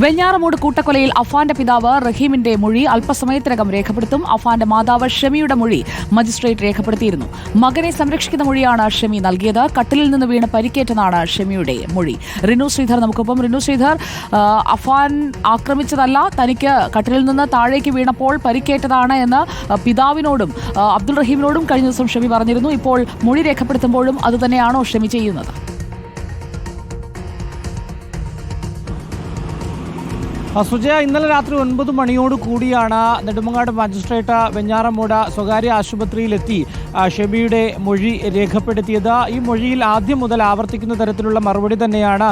വെഞ്ഞാറമൂട് കൂട്ടക്കൊലയിൽ അഫാന്റെ പിതാവ് റഹീമിന്റെ മൊഴി അല്പസമയത്തിനകം രേഖപ്പെടുത്തും. അഫാന്റെ മാതാവ് ഷമിയുടെ മൊഴി മജിസ്ട്രേറ്റ് രേഖപ്പെടുത്തിയിരുന്നു. മകനെ സംരക്ഷിക്കുന്ന മൊഴിയാണ് ഷമി നൽകിയത്. കട്ടിലിൽ നിന്ന് വീണ് പരിക്കേറ്റെന്നാണ് ഷമിയുടെ മൊഴി. റിനു ശ്രീധർ നമുക്കൊപ്പം. റിനു ശ്രീധർ അഫാൻ ആക്രമിച്ചതല്ല തനിക്ക് കട്ടിലിൽ നിന്ന് താഴേക്ക് വീണപ്പോൾ പരിക്കേറ്റതാണ് എന്ന് പിതാവിനോടും അബ്ദുൾ റഹീമിനോടും കഴിഞ്ഞ ദിവസം ഷമി പറഞ്ഞിരുന്നു. ഇപ്പോൾ മൊഴി രേഖപ്പെടുത്തുമ്പോഴും അതുതന്നെയാണോ ഷമി ചെയ്യുന്നത്? സുജയ ഇന്നലെ രാത്രി ഒൻപത് മണിയോട് കൂടിയാണ് നെടുമങ്ങാട് മജിസ്ട്രേറ്റ് വെഞ്ഞാറമൂട സ്വകാര്യ ആശുപത്രിയിലെത്തി ഷെബിയുടെ മൊഴി രേഖപ്പെടുത്തിയത്. ഈ മൊഴിയിൽ ആദ്യം മുതൽ ആവർത്തിക്കുന്ന തരത്തിലുള്ള മറുപടി തന്നെയാണ്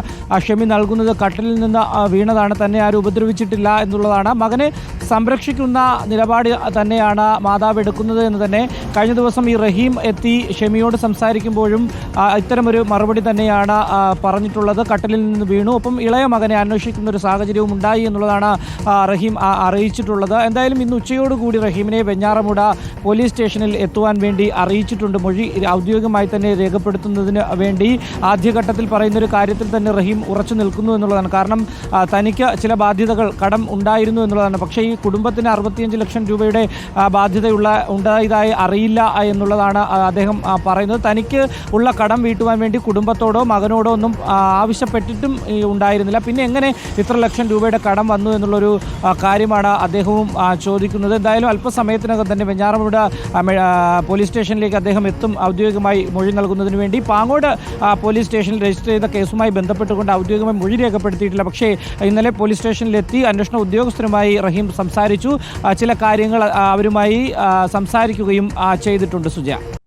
ഷെമി നൽകുന്നത്. കട്ടലിൽ നിന്ന് വീണതാണ്. തന്നെ ആരും ഉപദ്രവിച്ചിട്ടില്ല എന്നുള്ളതാണ്. മകനെ സംരക്ഷിക്കുന്ന നിലപാട് തന്നെയാണ് മാതാവ് എടുക്കുന്നത് എന്ന് തന്നെ കഴിഞ്ഞ ദിവസം ഈ റഹീം എത്തി ഷെമിയോട് സംസാരിക്കുമ്പോഴും ഇത്തരമൊരു മറുപടി തന്നെയാണ് പറഞ്ഞിട്ടുള്ളത്. കട്ടലിൽ നിന്ന് വീണു. ഒപ്പം ഇളയ മകനെ അന്വേഷിക്കുന്ന ഒരു സാഹചര്യവും ഉണ്ടായി എന്നുള്ളതാണ് റഹീം അറിയിച്ചിട്ടുള്ളത്. എന്തായാലും ഇന്ന് ഉച്ചയോടുകൂടി റഹീമിനെ വെഞ്ഞാറമുട പോലീസ് സ്റ്റേഷനിൽ എത്തുവാൻ വേണ്ടി അറിയിച്ചിട്ടുണ്ട്. മൊഴി ഔദ്യോഗികമായി തന്നെ രേഖപ്പെടുത്തുന്നതിന് വേണ്ടി ആദ്യഘട്ടത്തിൽ പറയുന്ന ഒരു കാര്യത്തിൽ തന്നെ റഹീം ഉറച്ചു നിൽക്കുന്നു എന്നുള്ളതാണ്. കാരണം തനിക്ക് ചില ബാധ്യതകൾ കടം ഉണ്ടായിരുന്നു എന്നുള്ളതാണ്. പക്ഷേ ഈ കുടുംബത്തിന് അറുപത്തിയഞ്ച് ലക്ഷം രൂപയുടെ ബാധ്യതയുള്ള ഉണ്ടായതായി അറിയില്ല എന്നുള്ളതാണ് അദ്ദേഹം പറയുന്നത്. തനിക്ക് ഉള്ള കടം വീട്ടുവാൻ വേണ്ടി കുടുംബത്തോടോ മകനോടോ ഒന്നും ആവശ്യപ്പെട്ടിട്ടും ഉണ്ടായിരുന്നില്ല. പിന്നെ എങ്ങനെ ഇത്ര ലക്ഷം രൂപയുടെ കടം വന്നു എന്നുള്ളൊരു കാര്യമാണ് അദ്ദേഹവും ചോദിക്കുന്നത്. എന്തായാലും അല്പസമയത്തിനകം തന്നെ വെഞ്ഞാറമൂട് പോലീസ് സ്റ്റേഷനിലേക്ക് അദ്ദേഹം എത്തും ഔദ്യോഗികമായി മൊഴി നൽകുന്നതിന് വേണ്ടി. പാങ്ങോട് പോലീസ് സ്റ്റേഷനിൽ രജിസ്റ്റർ ചെയ്ത കേസുമായി ബന്ധപ്പെട്ടുകൊണ്ട് ഔദ്യോഗികമായി മൊഴി രേഖപ്പെടുത്തിയിട്ടില്ല. പക്ഷേ ഇന്നലെ പോലീസ് സ്റ്റേഷനിലെത്തി അന്വേഷണ ഉദ്യോഗസ്ഥരുമായി റഹീം സംസാരിച്ചു. ചില കാര്യങ്ങൾ അവരുമായി സംസാരിക്കുകയും ചെയ്തിട്ടുണ്ട് സുജ.